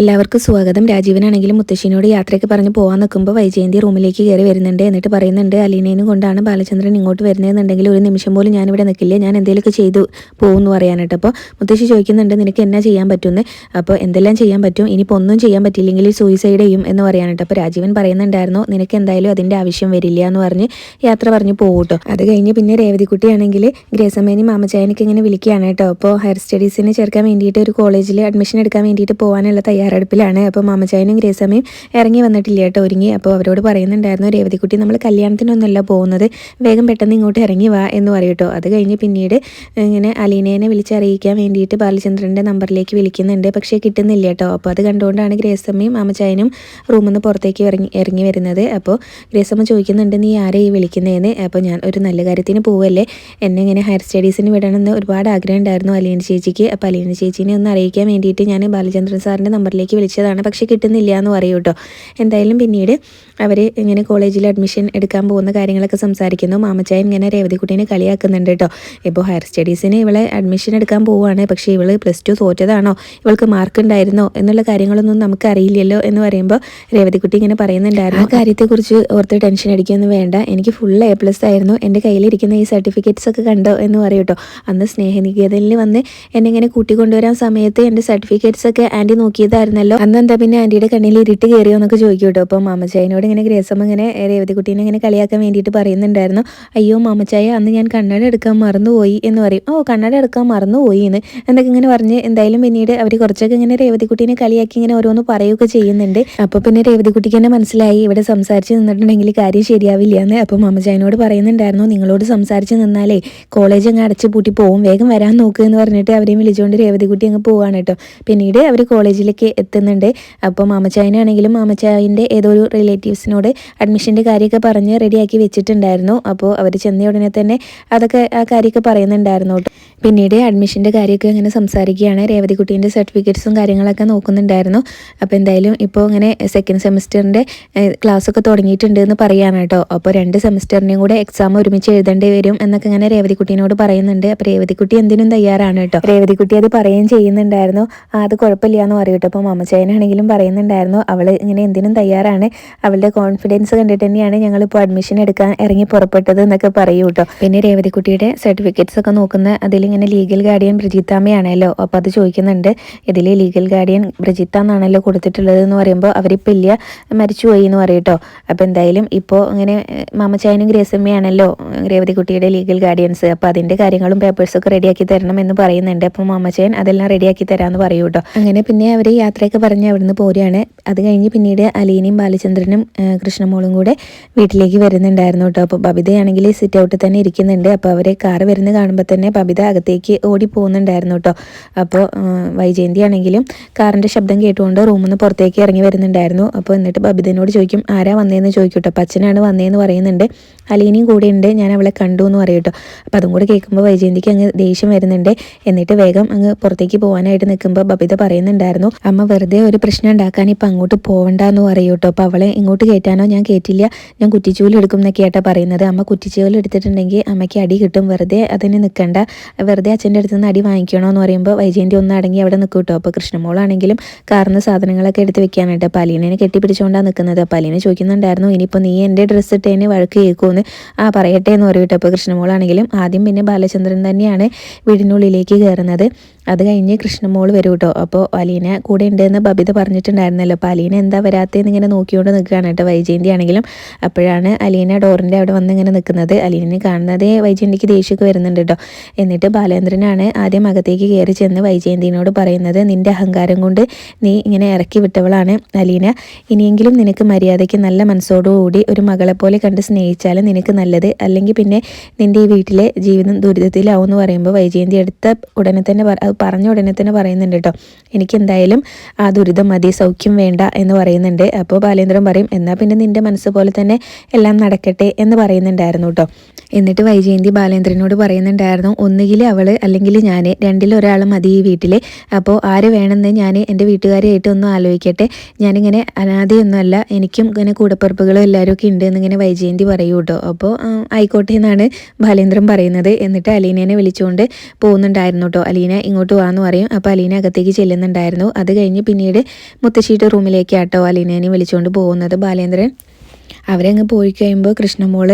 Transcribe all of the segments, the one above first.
എല്ലാവർക്കും സ്വാഗതം. രാജീവനാണെങ്കിലും മുത്തശ്ശിനോട് യാത്രയ്ക്ക് പറഞ്ഞ് പോകാൻ നിൽക്കുമ്പോൾ വൈജയന്തി റൂമിലേക്ക് കയറി വരുന്നുണ്ട് എന്നിട്ട് പറയുന്നുണ്ട് അലീനേനും കൊണ്ടാണ് ബാലചന്ദ്രൻ ഇങ്ങോട്ട് വരുന്നതെന്നുണ്ടെങ്കിൽ ഒരു നിമിഷം പോലും ഞാനിവിടെ നിൽക്കില്ല ഞാൻ എന്തെങ്കിലുമൊക്കെ ചെയ്തു പോകുമെന്ന് പറയാനായിട്ട്. അപ്പോൾ മുത്തശ്ശി ചോദിക്കുന്നുണ്ട് നിനക്ക് എന്നാ ചെയ്യാൻ പറ്റുമെന്ന് അപ്പോൾ എന്തെല്ലാം ചെയ്യാൻ പറ്റും? ഇനിയിപ്പോൾ ഒന്നും ചെയ്യാൻ പറ്റില്ലെങ്കിൽ സൂയിസൈഡ് ചെയ്യും എന്ന് പറയാനായിട്ട്. അപ്പോൾ രാജീവൻ പറയുന്നുണ്ടായിരുന്നു നിനക്ക് എന്തായാലും അതിന്റെ ആവശ്യം വരില്ല എന്ന് പറഞ്ഞ് യാത്ര പറഞ്ഞ് പോകൂട്ടോ അത് കഴിഞ്ഞ് പിന്നെ രേവതിക്കുട്ടിയാണെങ്കിൽ ഗ്രേസമേനി മാമചായനൊക്കെ ഇങ്ങനെ വിളിക്കുകയാണ് കേട്ടോ. അപ്പോൾ ഹയർ സ്റ്റഡീസിന് ചേർക്കാൻ വേണ്ടിയിട്ട് ഒരു കോളേജിൽ അഡ്മിഷൻ എടുക്കാൻ വേണ്ടിയിട്ട് പോകാനുള്ള തയ്യാറെടുപ്പിലാണ്. അപ്പോൾ മാമച്ചായനും ഗ്രേസമ്മയും ഇറങ്ങി വന്നിട്ടില്ല കേട്ടോ ഒരുങ്ങി. അപ്പോൾ അവരോട് പറയുന്നുണ്ടായിരുന്നു രേവതിക്കുട്ടി നമ്മൾ കല്യാണത്തിനൊന്നുമല്ല പോകുന്നത്. വേഗം പെട്ടെന്ന് ഇങ്ങോട്ട് ഇറങ്ങി വാ എന്ന് പറയൂട്ടോ അത് കഴിഞ്ഞ് പിന്നീട് ഇങ്ങനെ അലീനേനെ വിളിച്ചറിയിക്കാൻ വേണ്ടിയിട്ട് ബാലചന്ദ്രന്റെ നമ്പറിലേക്ക് വിളിക്കുന്നുണ്ട്. പക്ഷേ കിട്ടുന്നില്ല കേട്ടോ. അപ്പോൾ അത് കണ്ടുകൊണ്ടാണ് ഗ്രേസമ്മയും മാമച്ചായനും റൂമിൽ നിന്ന് പുറത്തേക്ക് ഇറങ്ങി ഇറങ്ങി വരുന്നത്. അപ്പോൾ ഗ്രേസമ്മ ചോദിക്കുന്നുണ്ട് നീ ആരെ ഈ വിളിക്കുന്നതെന്ന്? അപ്പോൾ ഞാൻ ഒരു നല്ല കാര്യത്തിന് പോവല്ലേ? എന്നെ ഇങ്ങനെ ഹയർ സ്റ്റഡീസിന് വിടണമെന്ന് ഒരുപാട് ആഗ്രഹം ഉണ്ടായിരുന്നു അലീന ചേച്ചിക്ക്. അപ്പോൾ അലീന ചേച്ചീനെ ഒന്ന് അറിയിക്കാൻ വേണ്ടിയിട്ട് ഞാൻ ബാലചന്ദ്രൻ സാറിന്റെ നമ്പറിലേക്ക് വിളിച്ചതാണ്. പക്ഷേ കിട്ടുന്നില്ല എന്ന് പറയൂ കേട്ടോ. എന്തായാലും പിന്നീട് അവർ ഇങ്ങനെ കോളേജിൽ അഡ്മിഷൻ എടുക്കാൻ പോകുന്ന കാര്യങ്ങളൊക്കെ സംസാരിക്കുന്നു. മാമച്ചായൻ ഇങ്ങനെ രേവതിക്കുട്ടീനെ കളിയാക്കുന്നുണ്ട് കേട്ടോ. ഇപ്പോൾ ഹയർ സ്റ്റഡീസിന് ഇവളെ അഡ്മിഷൻ എടുക്കാൻ പോവുകയാണ്. പക്ഷേ ഇവൾ പ്ലസ് ടു തോറ്റതാണോ? ഇവൾക്ക് മാർക്ക് ഉണ്ടായിരുന്നോ? എന്നുള്ള കാര്യങ്ങളൊന്നും നമുക്ക് അറിയില്ലല്ലോ എന്ന് പറയുമ്പോൾ രേവതിക്കുട്ടി ഇങ്ങനെ പറയുന്നുണ്ടായിരുന്നു. ആ കാര്യത്തെക്കുറിച്ച് ഓർത്ത് ടെൻഷൻ അടിക്കുകയൊന്നും വേണ്ട. എനിക്ക് ഫുൾ എ പ്ലസ് ആയിരുന്നു. എന്റെ കയ്യിലിരിക്കുന്ന ഈ സർട്ടിഫിക്കറ്റ്സ് ഒക്കെ കണ്ടോ എന്ന് പറയും കേട്ടോ. അന്ന് സ്നേഹനികേതനിൽ വന്ന് എന്നെ ഇങ്ങനെ കൂട്ടിക്കൊണ്ടുവരാൻ സമയത്ത് എന്റെ സർട്ടിഫിക്കറ്റ്സ് ഒക്കെ ആന്റി നോക്കിയതായിരുന്നല്ലോ അന്ന് എന്താ പിന്നെ ആന്റിയുടെ കണ്ണിൽ ഇരുട്ട് കയറിയോ എന്നൊക്കെ ചോദിക്കും കേട്ടോ അപ്പോൾ മാമച്ചായനോട് ഇങ്ങനെ ഗ്രേസമ്മ ഇങ്ങനെ രേവതിക്കുട്ടീനെ ഇങ്ങനെ കളിയാക്കാൻ വേണ്ടിയിട്ട് പറയുന്നുണ്ടായിരുന്നു. അയ്യോ മാമച്ചായ അന്ന് ഞാൻ കണ്ണട എടുക്കാൻ മറന്നുപോയി എന്ന് പറയും. ഓ കണ്ണട എടുക്കാൻ മറന്നുപോയി എന്ന് എന്നൊക്കെ ഇങ്ങനെ പറഞ്ഞ് എന്തായാലും പിന്നീട് അവർ കുറച്ചൊക്കെ ഇങ്ങനെ രേവതിക്കുട്ടീനെ കളിയാക്കി ഇങ്ങനെ ഓരോന്ന് പറയുകയൊക്കെ ചെയ്യുന്നുണ്ട്. അപ്പോൾ പിന്നെ രേവതിക്കുട്ടിക്ക് തന്നെ മനസ്സിലായി ഇവിടെ സംസാരിച്ച് നിന്നിട്ടുണ്ടെങ്കിൽ കാര്യം ശരിയാവില്ല എന്ന്. അപ്പോൾ മാമച്ചായനോട് പറയുന്നുണ്ടായിരുന്നു നിങ്ങളോട് സംസാരിച്ച് നിന്നാലേ കോളേജ് അങ്ങ് അടച്ചു പൂട്ടി പോവും. വേഗം വരാൻ നോക്കുക എന്ന് പറഞ്ഞിട്ട് അവരെയും വിളിച്ചുകൊണ്ട് രേവതിക്കുട്ടി അങ്ങ് പോവാണ് കേട്ടോ. പിന്നീട് അവർ കോളേജിലേക്ക് എത്തുന്നുണ്ട്. അപ്പോൾ മാമച്ചായനാണെങ്കിലും മാമച്ചായന്റെ ഏതോ ഒരു റിലേറ്റീവ്സിനോട് അഡ്മിഷന്റെ കാര്യമൊക്കെ പറഞ്ഞ് റെഡിയാക്കി വെച്ചിട്ടുണ്ടായിരുന്നു. അപ്പോൾ അവർ ചെന്ന ഉടനെ തന്നെ അതൊക്കെ ആ കാര്യമൊക്കെ പറയുന്നുണ്ടായിരുന്നു പിന്നീട് അഡ്മിഷന്റെ കാര്യമൊക്കെ ഇങ്ങനെ സംസാരിക്കുകയാണ്. രേവതികുട്ടീന്റെ സർട്ടിഫിക്കറ്റ്സും കാര്യങ്ങളൊക്കെ നോക്കുന്നുണ്ടായിരുന്നു. അപ്പോൾ എന്തായാലും ഇപ്പോൾ ഇങ്ങനെ സെക്കൻഡ് സെമിസ്റ്ററിന്റെ ക്ലാസ്സൊക്കെ തുടങ്ങിയിട്ടുണ്ട് എന്ന് പറയുകയാണ് കേട്ടോ. അപ്പോൾ രണ്ട് സെമിസ്റ്ററിനെയും കൂടെ എക്സാം ഒരുമിച്ച് എഴുതേണ്ടി വരും എന്നൊക്കെ ഇങ്ങനെ രേവതികുട്ടീനോട് പറയുന്നുണ്ട്. അപ്പോൾ രേവതിക്കുട്ടി എന്തിനും തയ്യാറാണ് കേട്ടോ. രേവതിക്കുട്ടി അത് പറയുകയും ചെയ്യുന്നുണ്ടായിരുന്നു. അത് കുഴപ്പമില്ല എന്ന് പറയും കേട്ടോ. അപ്പോൾ മമ്മച്ചേനാണെങ്കിലും പറയുന്നുണ്ടായിരുന്നു അവൾ ഇങ്ങനെ എന്തിനും തയ്യാറാണ്. അവളുടെ കോൺഫിഡൻസ് കണ്ടിട്ട് തന്നെയാണ് ഞങ്ങളിപ്പോൾ അഡ്മിഷൻ എടുക്കാൻ ഇറങ്ങി പുറപ്പെട്ടത് എന്നൊക്കെ പറയൂ കേട്ടോ പിന്നെ രേവതിക്കുട്ടിയുടെ സർട്ടിഫിക്കറ്റ്സ് ഒക്കെ നോക്കുന്ന അതിലിങ്ങനെ ലീഗൽ ഗാർഡിയൻ ബ്രിജിത്താമ്മയാണല്ലോ. അപ്പോൾ അത് ചോദിക്കുന്നുണ്ട് ഇതിൽ ലീഗൽ ഗാർഡിയൻ ബ്രിജിത്ത എന്നാണല്ലോ കൊടുത്തിട്ടുള്ളത് എന്ന് പറയുമ്പോൾ അവരിപ്പോൾ ഇല്ല മരിച്ചുപോയി എന്ന് പറയും കേട്ടോ അപ്പോൾ എന്തായാലും ഇപ്പോൾ ഇങ്ങനെ മാമച്ചായനും ഗ്രേസമ്മയാണല്ലോ രേവതിക്കുട്ടിയുടെ ലീഗൽ ഗാർഡിയൻസ് അപ്പോൾ അതിന്റെ കാര്യങ്ങളും പേപ്പേഴ്സൊക്കെ റെഡിയാക്കി തരണം എന്ന് പറയുന്നുണ്ട്. അപ്പോൾ മാമച്ചായൻ അതെല്ലാം റെഡിയാക്കി തരാമെന്ന് പറയൂ കേട്ടോ അങ്ങനെ പിന്നെ അവർ യാത്രയൊക്കെ പറഞ്ഞ് അവിടുന്ന് പോരുകയാണ്. അത് കഴിഞ്ഞ് പിന്നീട് അലീനയും ബാലചന്ദ്രനും കൃഷ്ണമോളും കൂടെ വീട്ടിലേക്ക് വരുന്നുണ്ടായിരുന്നു കേട്ടോ. അപ്പോൾ ബബിതയാണെങ്കിൽ സിറ്റ് ഔട്ടിൽ തന്നെ ഇരിക്കുന്നുണ്ട്. അപ്പോൾ അവരെ കാറ് വരുന്ന കാണുമ്പോൾ തന്നെ ബബിത അകത്തേക്ക് ഓടി പോകുന്നുണ്ടായിരുന്നു കേട്ടോ. അപ്പോൾ വൈജയന്തി ആണെങ്കിലും കാറിന്റെ ശബ്ദം കേട്ടുകൊണ്ട് റൂമിൽ നിന്ന് പുറത്തേക്ക് ഇറങ്ങി വരുന്നുണ്ടായിരുന്നു. അപ്പോൾ എന്നിട്ട് ബബിതനോട് ചോദിക്കും ആരാ വന്നതെന്ന് ചോദിക്കും കേട്ടോ. അച്ഛനാണ് വന്നതെന്ന് പറയുന്നുണ്ട്. അലീനയും കൂടെ ഉണ്ട്. ഞാൻ അവളെ കണ്ടു എന്ന് പറയും കേട്ടോ. അപ്പോൾ അതും കൂടെ കേൾക്കുമ്പോൾ വൈജയന്തിക്ക് അങ്ങ് ദേഷ്യം വരുന്നുണ്ട്. എന്നിട്ട് വേഗം അങ്ങ് പുറത്തേക്ക് പോകാനായിട്ട് നിൽക്കുമ്പോൾ ബബിത പറയുന്നുണ്ടായിരുന്നു അമ്മ വെറുതെ ഒരു പ്രശ്നം ഉണ്ടാക്കാൻ ഇപ്പം അങ്ങോട്ട് പോവണ്ട എന്ന് പറയും കേട്ടോ അപ്പോൾ അവളെ ഇങ്ങോട്ട് കയറ്റാനോ ഞാൻ കയറ്റില്ല ഞാൻ കുറ്റിച്ചൂൽ എടുക്കും എന്നൊക്കെയാട്ടോ പറയുന്നത്. അമ്മ കുറ്റിച്ചൂൽ എടുത്തിട്ടുണ്ടെങ്കിൽ അമ്മയ്ക്ക് അടി കിട്ടും. വെറുതെ അതിന് നിൽക്കണ്ട വെറുതെ അച്ഛന്റെ അടുത്ത് നിന്ന് അടി വാങ്ങിക്കണോ എന്ന് പറയുമ്പോൾ വൈജയന്തി ഒന്ന് അടങ്ങി അവിടെ നിൽക്കും കേട്ടോ അപ്പോൾ കൃഷ്ണമോളാണെങ്കിലും കാറിന് സാധനങ്ങളൊക്കെ എടുത്ത് വെക്കാനായിട്ട് അപ്പോൾ അലീനെ കെട്ടിപ്പിടിച്ചുകൊണ്ടാണ് നിൽക്കുന്നത് അപ്പോൾ അലീനെ ചോദിക്കുന്നുണ്ടായിരുന്നു ഇനിയിപ്പോൾ നീ എന്റെ ഡ്രസ്സ് ഇട്ടതിന് വഴക്ക് കേൾക്കുമെന്ന് ആ പറയട്ടെ എന്ന് പറയൂട്ടോ അപ്പോൾ കൃഷ്ണമോളാണെങ്കിലും ആദ്യം പിന്നെ ബാലചന്ദ്രൻ തന്നെയാണ് വീടിനുള്ളിലേക്ക് കയറുന്നത്. അത് കഴിഞ്ഞ് കൃഷ്ണമോൾ വരും കേട്ടോ അപ്പോൾ അലീന കൂടെ ഉണ്ടെന്ന് ബബിത പറഞ്ഞിട്ടുണ്ടായിരുന്നല്ലോ. അപ്പോൾ അലീന എന്താ വരാത്തതെന്ന് ഇങ്ങനെ നോക്കിക്കൊണ്ട് നിൽക്കുകയാണ് കേട്ടോ വൈജയന്തി ആണെങ്കിലും. അപ്പോഴാണ് അലീന ഡോറിന്റെ അവിടെ വന്ന് ഇങ്ങനെ നിൽക്കുന്നത്. അലീനെ കാണുന്നതേ വൈജയന്തിക്ക് ദേഷ്യമൊക്കെ വരുന്നുണ്ട് കേട്ടോ എന്നിട്ട് ബാലേന്ദ്രനാണ് ആദ്യം അകത്തേക്ക് കയറി ചെന്ന് വൈജയന്തിനോട് പറയുന്നത് നിന്റെ അഹങ്കാരം കൊണ്ട് നീ ഇങ്ങനെ ഇറക്കി വിട്ടവളാണ് അലീന. ഇനിയെങ്കിലും നിനക്ക് മര്യാദയ്ക്ക് നല്ല മനസ്സോടുകൂടി ഒരു മകളെ പോലെ കണ്ട് സ്നേഹിച്ചാൽ നിനക്ക് നല്ലത്. അല്ലെങ്കിൽ പിന്നെ നിന്റെ ഈ വീട്ടിലെ ജീവിതം ദുരിതത്തിലാവും എന്ന് പറയുമ്പോൾ വൈജയന്തി എടുത്ത ഉടനെ തന്നെ അത് പറഞ്ഞ ഉടനെ തന്നെ പറയുന്നുണ്ട് കേട്ടോ. എനിക്ക് എന്തായാലും ആ ദുരിതം മതി സൗഖ്യം വേണ്ട എന്ന് പറയുന്നുണ്ട്. അപ്പോൾ ബാലേന്ദ്രൻ പറയും എന്നാൽ പിന്നെ നിന്റെ മനസ്സ് പോലെ തന്നെ എല്ലാം നടക്കട്ടെ എന്ന് പറയുന്നുണ്ടായിരുന്നു കേട്ടോ. എന്നിട്ട് വൈജയന്തി ബാലേന്ദ്രനോട് പറയുന്നുണ്ടായിരുന്നു ഒന്നുകിൽ അവൾ അല്ലെങ്കിൽ ഞാൻ രണ്ടിലൊരാൾ മതി ഈ വീട്ടിൽ അപ്പോൾ ആര് വേണമെന്ന് ഞാൻ എന്റെ വീട്ടുകാരെയായിട്ട് ഒന്ന് ആലോചിക്കട്ടെ. ഞാനിങ്ങനെ അനാഥയൊന്നുമല്ല എനിക്കും ഇങ്ങനെ കൂടപ്പുറപ്പുകളും എല്ലാവരും ഒക്കെ ഉണ്ട് എന്നിങ്ങനെ വൈജയന്തി പറയൂ കേട്ടോ. അപ്പോൾ ആയിക്കോട്ടെ എന്നാണ് ബാലേന്ദ്രൻ പറയുന്നത്. എന്നിട്ട് അലീനേനെ വിളിച്ചുകൊണ്ട് പോകുന്നുണ്ടായിരുന്നു കേട്ടോ. അലീന ഇങ്ങോട്ട് ഇങ്ങോട്ട് വാന്ന് പറയും. അപ്പോൾ അലീന അകത്തേക്ക് ചെല്ലുന്നുണ്ടായിരുന്നു. അത് കഴിഞ്ഞ് പിന്നീട് മുത്തശ്ശിയുടെ റൂമിലേക്ക് ആട്ടോ അലീനേനെ വിളിച്ചുകൊണ്ട് പോകുന്നത് ബാലേന്ദ്രൻ. അവരങ്ങ് പോയി കഴിയുമ്പോൾ കൃഷ്ണമോൾ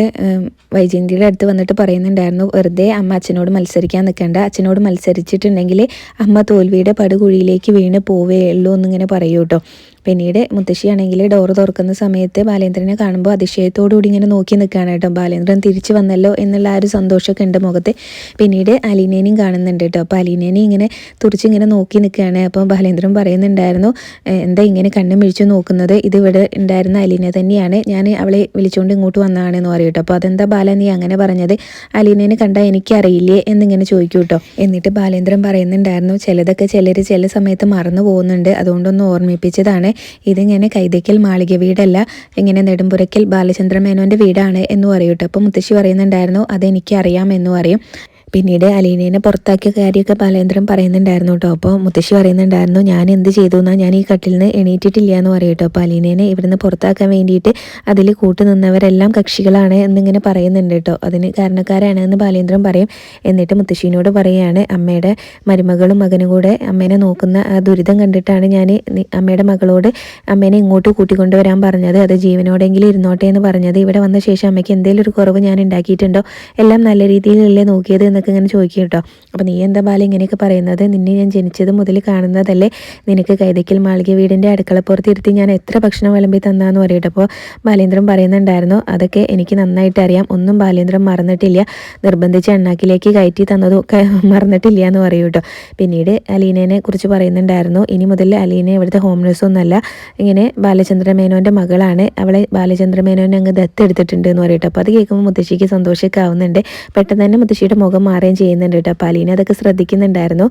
വൈജയന്തിയുടെ അടുത്ത് വന്നിട്ട് പറയുന്നുണ്ടായിരുന്നു വെറുതെ അമ്മ അച്ഛനോട് മത്സരിക്കാൻ നിൽക്കേണ്ട അച്ഛനോട് മത്സരിച്ചിട്ടുണ്ടെങ്കിൽ അമ്മ തോൽവിയുടെ പടുകുഴിയിലേക്ക് വീണ് പോവേ ഉള്ളൂ എന്നിങ്ങനെ പറയൂ കേട്ടോ പിന്നീട് മുത്തശ്ശിയാണെങ്കിൽ ഡോറ് തുറക്കുന്ന സമയത്ത് ബാലേന്ദ്രനെ കാണുമ്പോൾ അതിശയത്തോടുകൂടി ഇങ്ങനെ നോക്കി നിൽക്കുകയാണ് കേട്ടോ. ബാലേന്ദ്രൻ തിരിച്ചു വന്നല്ലോ എന്നുള്ള ആ ഒരു സന്തോഷമൊക്കെ ഉണ്ട് മുഖത്ത്. പിന്നീട് അലീനേനെയും കാണുന്നുണ്ട് കേട്ടോ. അപ്പോൾ അലീനേനെ ഇങ്ങനെ തുറിച്ചിങ്ങനെ നോക്കി നിൽക്കുകയാണ് അപ്പോൾ ബാലേന്ദ്രൻ പറയുന്നുണ്ടായിരുന്നു എന്താ ഇങ്ങനെ കണ്ണും മിഴിച്ചു നോക്കുന്നത്? ഇത് ഇവിടെ ഉണ്ടായിരുന്ന അലീന തന്നെയാണ്. ഞാൻ അവളെ വിളിച്ചുകൊണ്ട് ഇങ്ങോട്ട് വന്നതാണെന്ന് പറയും അപ്പോൾ അതെന്താ ബാല നീ അങ്ങനെ പറഞ്ഞത്? അലീനേനെ കണ്ടാൽ എനിക്കറിയില്ലേ എന്നിങ്ങനെ ചോദിക്കൂ കേട്ടോ. എന്നിട്ട് ബാലേന്ദ്രൻ പറയുന്നുണ്ടായിരുന്നു ചിലതൊക്കെ ചിലർ ചില സമയത്ത് മറന്നു പോകുന്നുണ്ട്. അതുകൊണ്ടൊന്ന് ഓർമ്മിപ്പിച്ചതാണ്. ഇതിങ്ങനെ കൈതയ്ക്കൽ മാളിക വീടല്ല ഇങ്ങനെ നെടുമ്പുരയ്ക്കൽ ബാലചന്ദ്ര മേനോന്റെ വീടാണ് എന്ന് പറയൂട്ടോ അപ്പോൾ മുത്തശ്ശി പറയുന്നുണ്ടായിരുന്നു അതെനിക്കറിയാം എന്ന് പറയും. പിന്നീട് അലീനേനെ പുറത്താക്കിയ കാര്യമൊക്കെ ബാലേന്ദ്രൻ പറയുന്നുണ്ടായിരുന്നു കേട്ടോ. അപ്പോൾ മുത്തശ്ശി പറയുന്നുണ്ടായിരുന്നു ഞാൻ എന്ത് ചെയ്തു എന്നാൽ ഞാൻ ഈ കട്ടിൽ നിന്ന് എണീറ്റിട്ടില്ല എന്ന് പറയും കേട്ടോ. അപ്പോൾ അലീനേനെ ഇവിടുന്ന് പുറത്താക്കാൻ വേണ്ടിയിട്ട് അതിൽ കൂട്ടുനിന്നവരെല്ലാം കക്ഷികളാണ് എന്നിങ്ങനെ പറയുന്നുണ്ട് കേട്ടോ. അതിന് കാരണക്കാരാണ് എന്ന് ബാലേന്ദ്രൻ പറയും. എന്നിട്ട് മുത്തശ്ശീനോട് പറയുകയാണ് അമ്മയുടെ മരുമകളും മകനും കൂടെ അമ്മേനെ നോക്കുന്ന ആ ദുരിതം കണ്ടിട്ടാണ് ഞാൻ അമ്മയുടെ മകളോട് അമ്മേനെ ഇങ്ങോട്ട് കൂട്ടിക്കൊണ്ടുവരാൻ പറഞ്ഞത്. അത് ജീവനോടെങ്കിലും ഇരുന്നോട്ടെ എന്ന് പറഞ്ഞത്. ഇവിടെ വന്ന ശേഷം അമ്മയ്ക്ക് എന്തെങ്കിലും ഒരു കുറവ് ഞാൻ ഉണ്ടാക്കിയിട്ടുണ്ടോ? എല്ലാം നല്ല രീതിയിലല്ലേ നോക്കിയത് എന്നൊക്കെ ഇങ്ങനെ ചോദിക്കും കേട്ടോ. അപ്പോൾ നീ എന്താ ബാല ഇങ്ങനെയൊക്കെ പറയുന്നത്? നിന്നെ ഞാൻ ജനിച്ചത് മുതൽ കാണുന്നതല്ലേ? നിനക്ക് കൈതയ്ക്കൽ മാളിക വീടിന്റെ അടുക്കളപ്പുറത്ത് ഇരുത്തി ഞാൻ എത്ര ഭക്ഷണം വിളമ്പി തന്നാന്ന് പറയട്ടെ അപ്പോൾ ബാലേന്ദ്രൻ പറയുന്നുണ്ടായിരുന്നു അതൊക്കെ എനിക്ക് നന്നായിട്ട് അറിയാം. ഒന്നും ബാലേന്ദ്രൻ മറന്നിട്ടില്ല. നിർബന്ധിച്ച് എണ്ണാക്കിലേക്ക് കയറ്റി തന്നതും ഒക്കെ മറന്നിട്ടില്ല എന്ന് പറയൂ കേട്ടോ. പിന്നീട് അലീനേനെ കുറിച്ച് പറയുന്നുണ്ടായിരുന്നു ഇനി മുതൽ അലീന ഇവിടുത്തെ ഹോം ഒന്നല്ല. ഇങ്ങനെ ബാലചന്ദ്ര മേനോന്റെ മകളാണ്. അവളെ ബാലചന്ദ്ര മേനോനെ അങ്ങ് ദത്തെടുത്തിട്ടുണ്ട് എന്ന് പറയട്ടെ അപ്പോൾ അത് കേൾക്കുമ്പോൾ മുത്തശ്ശിക്ക് സന്തോഷമൊക്കെ ആവുന്നുണ്ട്. പെട്ടെന്ന് തന്നെ മുത്തശ്ശിയുടെ മുഖം മാറുകയും ചെയ്യുന്നുണ്ട് കേട്ടോ. അപ്പോൾ അലീന അതൊക്കെ ശ്രദ്ധിക്കുന്നുണ്ടായിരുന്നു.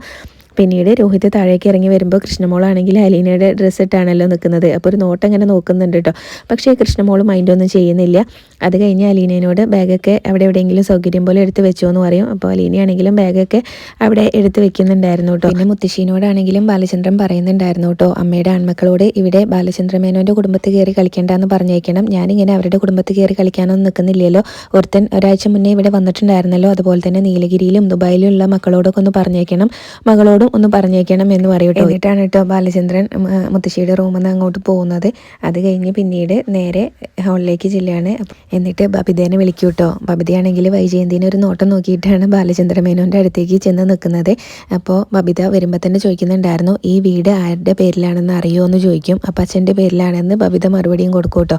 പിന്നീട് രോഹിത് താഴേക്ക് ഇറങ്ങി വരുമ്പോൾ കൃഷ്ണമോളാണെങ്കിൽ അലീനയുടെ ഡ്രസ്സ് ഇട്ടാണല്ലോ നിൽക്കുന്നത് അപ്പോൾ ഒരു നോട്ട് അങ്ങനെ നോക്കുന്നുണ്ട് കേട്ടോ പക്ഷേ കൃഷ്ണമോൾ മൈൻഡൊന്നും ചെയ്യുന്നില്ല. അത് കഴിഞ്ഞ് അലീനയോട് ബാഗൊക്കെ അവിടെ എവിടെയെങ്കിലും സൗകര്യം പോലെ എടുത്ത് വെച്ചോ എന്ന് പറയും. അപ്പോൾ അലീനയാണെങ്കിലും ബാഗൊക്കെ അവിടെ എടുത്ത് വെക്കുന്നുണ്ടായിരുന്നു കേട്ടോ പിന്നെ മുത്തശ്ശീനോടാണെങ്കിലും ബാലചന്ദ്രൻ പറയുന്നുണ്ടായിരുന്നു കേട്ടോ അമ്മയുടെ ആൺമക്കളോട് ഇവിടെ ബാലചന്ദ്ര മേനോന്റെ കുടുംബത്തിൽ കയറി കളിക്കേണ്ടെന്ന് പറഞ്ഞേക്കണം. ഞാനിങ്ങനെ അവരുടെ കുടുംബത്തിൽ കയറി കളിക്കാനൊന്നും നിൽക്കുന്നില്ലല്ലോ. ഒരുത്തൻ ഒരാഴ്ച മുന്നേ ഇവിടെ വന്നിട്ടുണ്ടായിരുന്നല്ലോ. അതുപോലെ തന്നെ നീലഗിരിയിലും ദുബായിലും ഉള്ള മക്കളോടൊക്കെ ഒന്ന് പറഞ്ഞേക്കണം. മകളോട് എന്നോടും ഒന്ന് പറഞ്ഞേക്കണം എന്ന് പറയട്ടോ എന്നിട്ടാണ് കേട്ടോ ബാലചന്ദ്രൻ മുത്തശ്ശിയുടെ റൂമിൽ നിന്ന് അങ്ങോട്ട് പോകുന്നത്. അത് കഴിഞ്ഞ് പിന്നീട് നേരെ ഹോളിലേക്ക് ചെല്ലുകയാണ്. എന്നിട്ട് ബബിതേനെ വിളിക്കൂ കേട്ടോ ബബിതയാണെങ്കിൽ വൈജയന്തിനെ ഒരു നോട്ടം നോക്കിയിട്ടാണ് ബാലചന്ദ്ര മേനോന്റെ അടുത്തേക്ക് ചെന്ന് നിൽക്കുന്നത്. അപ്പോൾ ബബിത വരുമ്പോൾ തന്നെ ചോദിക്കുന്നുണ്ടായിരുന്നു ഈ വീട് ആരുടെ പേരിലാണെന്ന് അറിയുമോ എന്ന് ചോദിക്കും. അപ്പം അച്ഛന്റെ പേരിലാണെന്ന് ബബിത മറുപടിയും കൊടുക്കും കേട്ടോ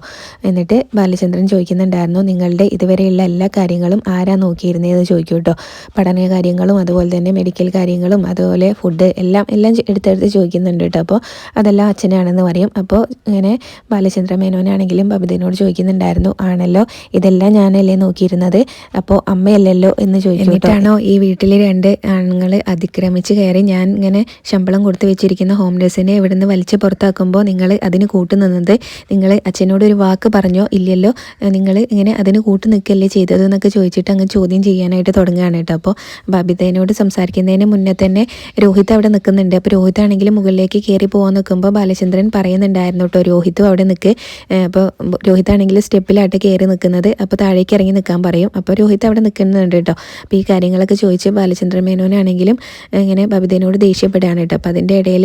എന്നിട്ട് ബാലചന്ദ്രൻ ചോദിക്കുന്നുണ്ടായിരുന്നു നിങ്ങളുടെ ഇതുവരെയുള്ള എല്ലാ കാര്യങ്ങളും ആരാ നോക്കിയിരുന്നതെന്ന് ചോദിക്കും കേട്ടോ പഠന കാര്യങ്ങളും അതുപോലെ തന്നെ മെഡിക്കൽ കാര്യങ്ങളും അതുപോലെ ഫുഡ് എല്ലാം എല്ലാം എടുത്തെടുത്ത് ചോദിക്കുന്നുണ്ട് കേട്ടോ. അപ്പോൾ അതെല്ലാം അച്ഛനാണെന്ന് പറയും. അപ്പോൾ ഇങ്ങനെ ബാലചന്ദ്ര മേനോനാണെങ്കിലും ബബിതനോട് ചോദിക്കുന്നുണ്ടായിരുന്നു ആണല്ലോ ഇതെല്ലാം ഞാനല്ലേ നോക്കിയിരുന്നത്? അപ്പോൾ അമ്മയല്ലല്ലോ? എന്ന് ചോദിച്ചിട്ടാണോ ഈ വീട്ടിൽ രണ്ട് ആണുങ്ങൾ അതിക്രമിച്ച് കയറി ഞാൻ ഇങ്ങനെ ശമ്പളം കൊടുത്തു വെച്ചിരിക്കുന്ന ഹോം ഡേഴ്സിനെ ഇവിടുന്ന് വലിച്ച് പുറത്താക്കുമ്പോൾ നിങ്ങൾ അതിന് കൂട്ടുനിന്നത് നിങ്ങൾ അച്ഛനോട് ഒരു വാക്ക് പറഞ്ഞോ? ഇല്ലല്ലോ നിങ്ങൾ ഇങ്ങനെ അതിന് കൂട്ടു നിൽക്കല്ലേ ചെയ്തത് എന്നൊക്കെ ചോദിച്ചിട്ട് അങ്ങ് ചോദ്യം ചെയ്യാനായിട്ട് തുടങ്ങുകയാണ് കേട്ടോ. അപ്പോൾ ബബിതേനോട് സംസാരിക്കുന്നതിന് മുന്നേ തന്നെ രോഹിത് അവിടെ നിൽക്കുന്നുണ്ട്. അപ്പോൾ രോഹിത് ആണെങ്കിൽ മുകളിലേക്ക് കയറി പോകാൻ നിൽക്കുമ്പോൾ ബാലചന്ദ്രൻ പറയുന്നുണ്ടായിരുന്നു കേട്ടോ രോഹിത്തും അവിടെ നിൽക്ക്. അപ്പോൾ രോഹിത് ആണെങ്കിൽ സ്റ്റെപ്പിലായിട്ട് കയറി നിൽക്കുന്നത്. അപ്പോൾ താഴേക്ക് ഇറങ്ങി നിൽക്കാൻ പറയും. അപ്പോൾ രോഹിത് അവിടെ നിൽക്കുന്നുണ്ട് കേട്ടോ. അപ്പോൾ ഈ കാര്യങ്ങളൊക്കെ ചോദിച്ച് ബാലചന്ദ്രൻ മേനോനാണെങ്കിലും ഇങ്ങനെ ബബിതേനോട് ദേഷ്യപ്പെടുകയാണ് കേട്ടോ. അപ്പോൾ അതിന്റെ ഇടയിൽ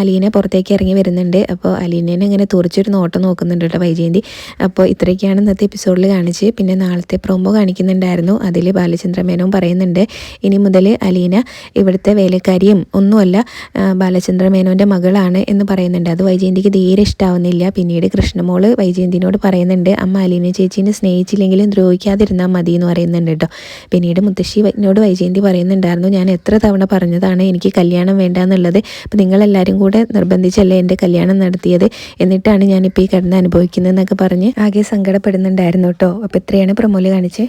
അലീനെ പുറത്തേക്ക് ഇറങ്ങി വരുന്നുണ്ട്. അപ്പോൾ അലീനേനെ ഇങ്ങനെ തുറച്ചൊരു നോട്ടം നോക്കുന്നുണ്ട് കേട്ടോ വൈജയന്തി. അപ്പോൾ ഇത്രയൊക്കെയാണ് ഇന്നത്തെ എപ്പിസോഡിൽ കാണിച്ച് പിന്നെ നാളത്തെ പ്രൊമോ കാണിക്കുന്നുണ്ടായിരുന്നു. അതിൽ ബാലചന്ദ്ര മേനോൻ പറയുന്നുണ്ട് ഇനി മുതൽ അലീന ഇവിടുത്തെ വേലക്കാരി ഭാര്യയും ഒന്നുമല്ല ബാലചന്ദ്ര മേനോന്റെ മകളാണ് എന്ന് പറയുന്നുണ്ട്. അത് വൈജയന്തിക്ക് തീരെ ഇഷ്ടാവുന്നില്ല. പിന്നീട് കൃഷ്ണമോൾ വൈജയന്തിനോട് പറയുന്നുണ്ട് അമ്മ അലീന ചേച്ചീനെ സ്നേഹിച്ചില്ലെങ്കിലും ദ്രോഹിക്കാതിരുന്നാൽ മതി എന്ന് പറയുന്നുണ്ട് കേട്ടോ. പിന്നീട് മുത്തശ്ശി എന്നോട് വൈജയന്തി പറയുന്നുണ്ടായിരുന്നു ഞാൻ എത്ര തവണ പറഞ്ഞതാണ് എനിക്ക് കല്യാണം വേണ്ട എന്നുള്ളത് അപ്പം നിങ്ങളെല്ലാവരും കൂടെ നിർബന്ധിച്ചല്ലേ എന്റെ കല്യാണം നടത്തിയത്? എന്നിട്ടാണ് ഞാനിപ്പോൾ ഈ കിടന്ന് അനുഭവിക്കുന്നതെന്നൊക്കെ പറഞ്ഞ് ആകെ സങ്കടപ്പെടുന്നുണ്ടായിരുന്നു കേട്ടോ. അപ്പോൾ ഇത്രയാണ് പ്രമോൽ കാണിച്ച്.